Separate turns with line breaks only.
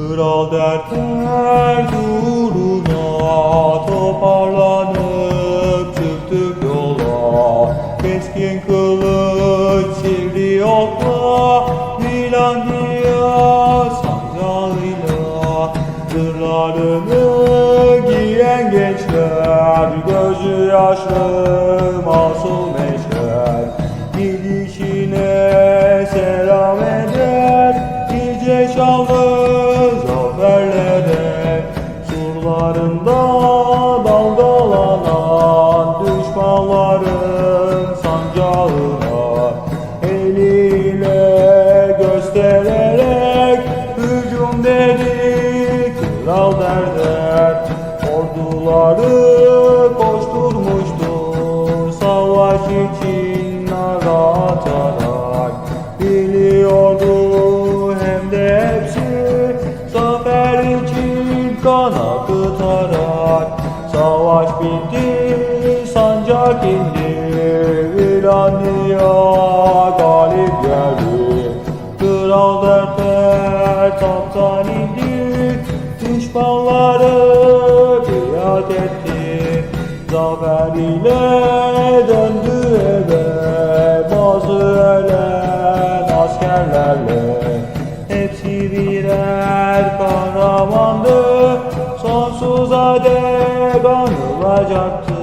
Kral dertler uğruna toparlanıp çıktık yola. Keskin kılıç sivri okla Milandiya sancağıyla Zırhlarını giyen gençler Gözü yaşlı masum eşler Gidişine selam eder Nice şanlı Surlarında dalgalanan Düşmanların sancağına Eliyle göstererek Hücum dedi. Kral derder Orduları koşturmuştu Savaş için nara atarak için kan akıtarak Savaş bitti sancak indi Vilania galip geldi. Kral dertler tahttan indi Düşmanları biat etti. Zafer ile kahramandı Sonsuza dek anılacaktı